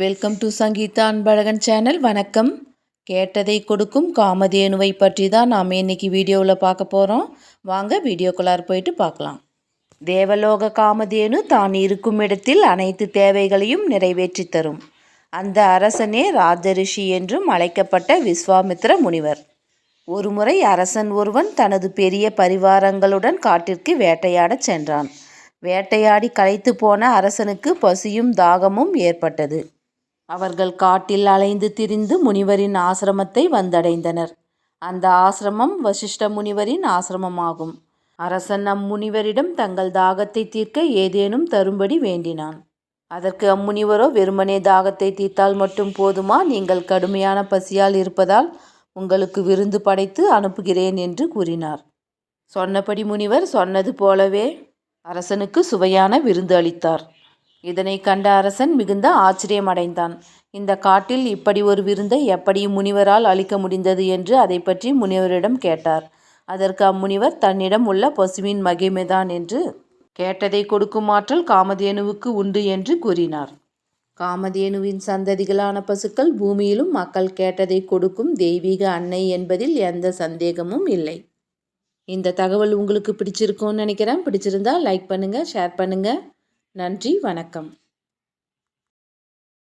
Welcome to Sangeetha Anbazhagan channel வணக்கம். கேட்டதை கொடுக்கும் காமதேனுவை பற்றி தான் நாம் இன்னைக்கு வீடியோவில் பார்க்க போகிறோம் வாங்க வீடியோக்குள்ளார் போயிட்டு பார்க்கலாம். தேவலோக காமதேனு தான் இருக்கும் இடத்தில் அனைத்து தேவைகளையும் நிறைவேற்றி தரும். அந்த அரசனே ராஜரிஷி என்றும் அழைக்கப்பட்ட விஸ்வாமித்ர முனிவர். ஒருமுறை அரசன் ஒருவன் தனது பெரிய பரிவாரங்களுடன் காட்டிற்கு வேட்டையாடச் சென்றான். வேட்டையாடி களைத்து போன அரசனுக்கு பசியும் தாகமும் ஏற்பட்டது. அவர்கள் காட்டில் அலைந்து திரிந்து முனிவரின் ஆசிரமத்தை வந்தடைந்தனர். அந்த ஆசிரமம் வசிஷ்ட முனிவரின் ஆசிரமமாகும். அரசன் அம்முனிவரிடம் தங்கள் தாகத்தை தீர்க்க ஏதேனும் தரும்படி வேண்டினான். அதற்கு அம்முனிவரோ வெறுமனே தாகத்தை தீர்த்தால் மட்டும் போதுமா? நீங்கள் கடுமையான பசியால் இருப்பதால் உங்களுக்கு விருந்து படைத்து அனுப்புகிறேன் என்று கூறினார். சொன்னபடி முனிவர் சொன்னது போலவே அரசனுக்கு சுவையான விருந்து அளித்தார். இதனை கண்ட அரசன் மிகுந்த ஆச்சரியமடைந்தான் இந்த காட்டில் இப்படி ஒரு விருந்தை எப்படி முனிவரால் அளிக்க முடிந்தது என்று அதை பற்றி முனிவரிடம் கேட்டார். அதற்கு அம்முனிவர் தன்னிடம் உள்ள பசுவின் மகிமைதான் என்று கேட்டதை கொடுக்கும் ஆற்றல் காமதேனுவுக்கு உண்டு என்று கூறினார். காமதேனுவின் சந்ததிகளான பசுக்கள் பூமியிலும் மக்கள் கேட்டதை கொடுக்கும் தெய்வீக அன்னை என்பதில் எந்த சந்தேகமும் இல்லை. இந்த தகவல் உங்களுக்கு பிடிச்சிருக்கும்னு நினைக்கிறேன். பிடிச்சிருந்தா லைக் பண்ணுங்கள் ஷேர் பண்ணுங்கள் நன்றி வணக்கம்.